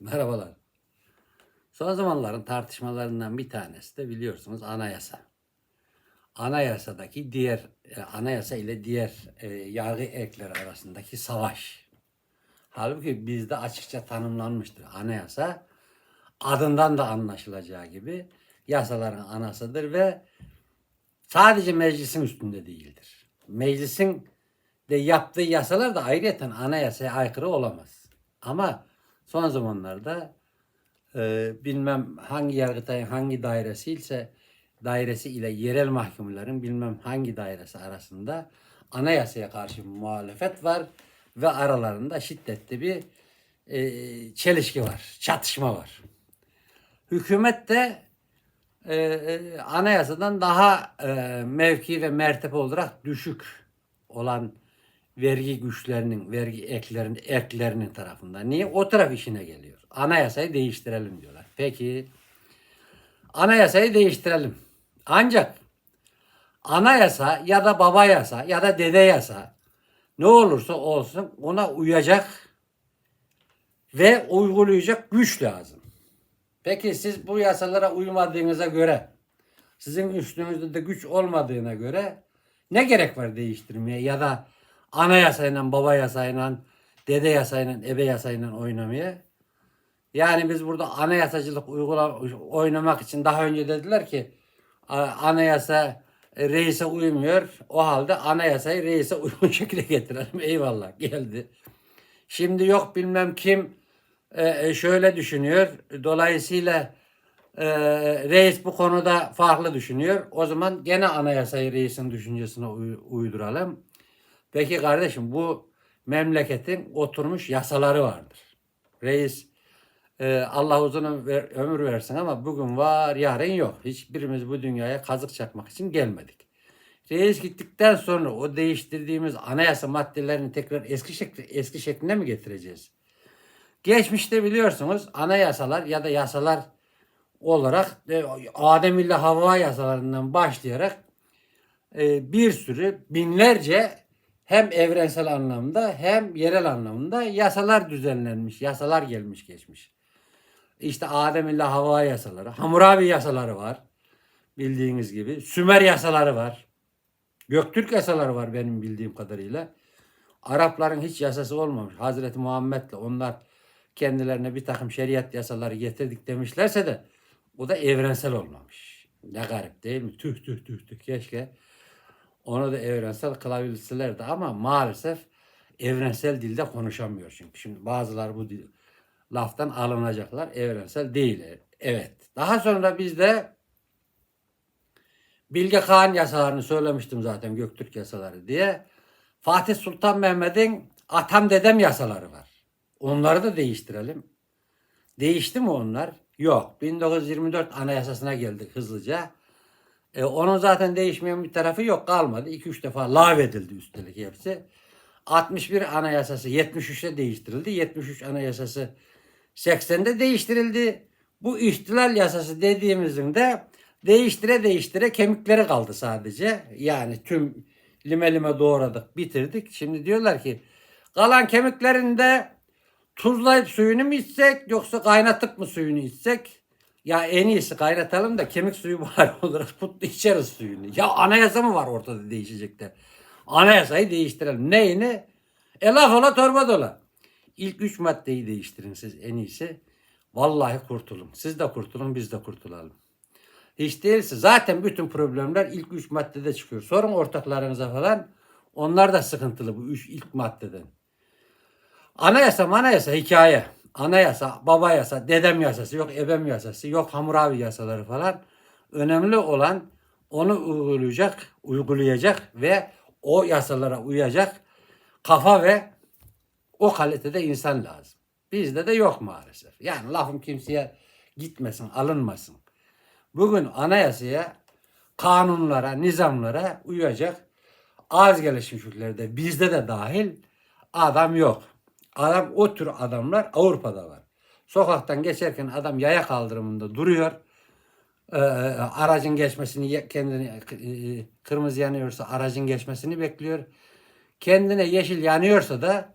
Merhabalar. Son zamanların tartışmalarından bir tanesi de biliyorsunuz anayasa. Anayasadaki diğer e, anayasa ile diğer e, yargı ekleri arasındaki savaş. Halbuki bizde açıkça tanımlanmıştır. Anayasa adından da anlaşılacağı gibi yasaların anasıdır ve sadece meclisin üstünde değildir. Meclisin de yaptığı yasalar da ayrıyeten anayasaya aykırı olamaz. Ama son zamanlarda e, bilmem hangi yargıtayın hangi dairesi ise dairesi ile yerel mahkumların bilmem hangi dairesi arasında anayasaya karşı muhalefet var ve aralarında şiddetli bir e, çelişki var, çatışma var. Hükümet de e, e, anayasadan daha e, mevki ve mertebe olarak düşük olan vergi güçlerinin, vergi eklerinin, erklerinin tarafından. Niye? O taraf işine geliyor. Anayasayı değiştirelim diyorlar. Peki anayasayı değiştirelim. Ancak anayasa ya da baba yasa ya da dede yasa ne olursa olsun ona uyacak ve uygulayacak güç lazım. Peki siz bu yasalara uymadığınıza göre, sizin üstünüzde de güç olmadığına göre ne gerek var değiştirmeye ya da anayasayla, baba yasayla, dede yasayla, ebe yasayla oynamaya? Yani biz burada anayasacılık uygula, oynamak için daha önce dediler ki anayasa e, reise uymuyor. O halde anayasayı reise uygun şekilde getirelim. Eyvallah geldi. Şimdi yok bilmem kim e, e, şöyle düşünüyor. Dolayısıyla reis bu konuda farklı düşünüyor. O zaman gene anayasayı reisin düşüncesine uy- uyduralım. Peki kardeşim bu memleketin oturmuş yasaları vardır. Reis e, Allah uzun ömür- ömür versin ama bugün var yarın yok. Hiçbirimiz bu dünyaya kazık çakmak için gelmedik. Reis gittikten sonra o değiştirdiğimiz anayasa maddelerini tekrar eski şekli, eski şekline mi getireceğiz? Geçmişte biliyorsunuz anayasalar ya da yasalar olarak e, Adem ile Havva yasalarından başlayarak e, bir sürü binlerce hem evrensel anlamda hem yerel anlamda yasalar düzenlenmiş, yasalar gelmiş geçmiş. İşte Adem ile Havva yasaları, Hammurabi yasaları var bildiğiniz gibi. Sümer yasaları var. Göktürk yasaları var benim bildiğim kadarıyla. Arapların hiç yasası olmamış. Hazreti Muhammed'le onlar kendilerine bir takım şeriat yasaları getirdik demişlerse de o da evrensel olmamış. Ne garip değil mi? Tüh tüh tüh tüh keşke onu da evrensel kılabilselerdi ama maalesef evrensel dilde konuşamıyor çünkü. Şimdi bazıları bu dil, laftan alınacaklar. Evrensel değil. Evet. Daha sonra bizde Bilge Kağan yasalarını söylemiştim zaten Göktürk yasaları diye. Fatih Sultan Mehmet'in atam dedem yasaları var. Onları da değiştirelim. Değişti mi onlar? Yok. 1924 anayasasına geldik hızlıca. E, onun zaten değişmeyen bir tarafı yok kalmadı. 2-3 defa lağvedildi üstelik hepsi. 61 anayasası 73'te değiştirildi. 73 anayasası 80'de değiştirildi. Bu ihtilal yasası dediğimizin de değiştire değiştire kemikleri kaldı sadece. Yani tüm lime lime doğradık, bitirdik. Şimdi diyorlar ki kalan kemiklerinde tuzlayıp suyunu mu içsek yoksa kaynatıp mı suyunu içsek? Ya en iyisi kaynatalım da kemik suyu bari olarak putlu içeriz suyunu. Ya anayasa mı var ortada değişecek de? Anayasayı değiştirelim. Neyini? E laf ola torba dola. İlk üç maddeyi değiştirin siz en iyisi. Vallahi kurtulun. Siz de kurtulun biz de kurtulalım. Hiç değilse zaten bütün problemler ilk üç maddede çıkıyor. Sorun ortaklarınıza falan. Onlar da sıkıntılı bu üç ilk maddeden. Anayasa manayasa hikaye. Anayasa, baba yasa, dedem yasası, yok ebem yasası, yok Hammurabi yasaları falan. Önemli olan onu uygulayacak, uygulayacak ve o yasalara uyacak kafa ve o kalitede insan lazım. Bizde de yok maalesef. Yani lafım kimseye gitmesin, alınmasın. Bugün anayasaya, kanunlara, nizamlara uyacak az gelişmiş ülkelerde bizde de dahil adam yok. Adam o tür adamlar Avrupa'da var. Sokaktan geçerken adam yaya kaldırımında duruyor. Ee, aracın geçmesini kendini e, kırmızı yanıyorsa aracın geçmesini bekliyor. Kendine yeşil yanıyorsa da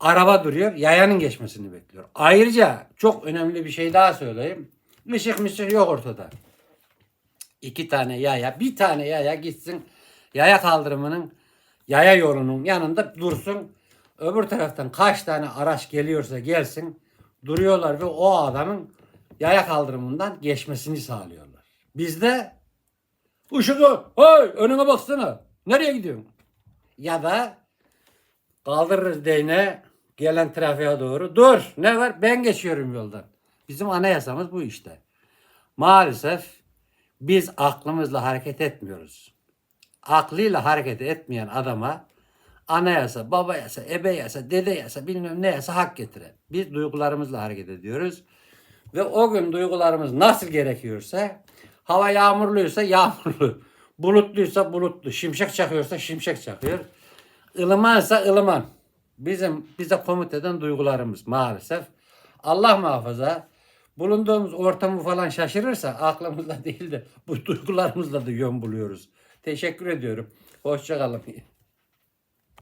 Araba duruyor, yayanın geçmesini bekliyor. Ayrıca çok önemli bir şey daha söyleyeyim. Işık mışık yok ortada. İki tane yaya, bir tane yaya gitsin yaya kaldırımının yaya yolunun yanında dursun. Öbür taraftan kaç tane araç geliyorsa gelsin duruyorlar ve o adamın yaya kaldırımından geçmesini sağlıyorlar. Bizde yok. Hey önüne baksana. Nereye gidiyorsun? Ya da kaldırırız değne gelen trafiğe doğru. Dur ne var ben geçiyorum yoldan. Bizim anayasamız bu işte. Maalesef biz aklımızla hareket etmiyoruz. Aklıyla hareket etmeyen adama anayasa, baba yasa, ebe yasa, dede yasa, bilmem ne yasa hak getire. Biz duygularımızla hareket ediyoruz. Ve o gün duygularımız nasıl gerekiyorsa, hava yağmurluysa yağmurlu, bulutluysa bulutlu, şimşek çakıyorsa şimşek çakıyor. ılımansa ılıman. Bizim bize komut eden duygularımız maalesef. Allah muhafaza bulunduğumuz ortamı falan şaşırırsa aklımızla değil de bu duygularımızla da yön buluyoruz. Teşekkür ediyorum. Hoşçakalın.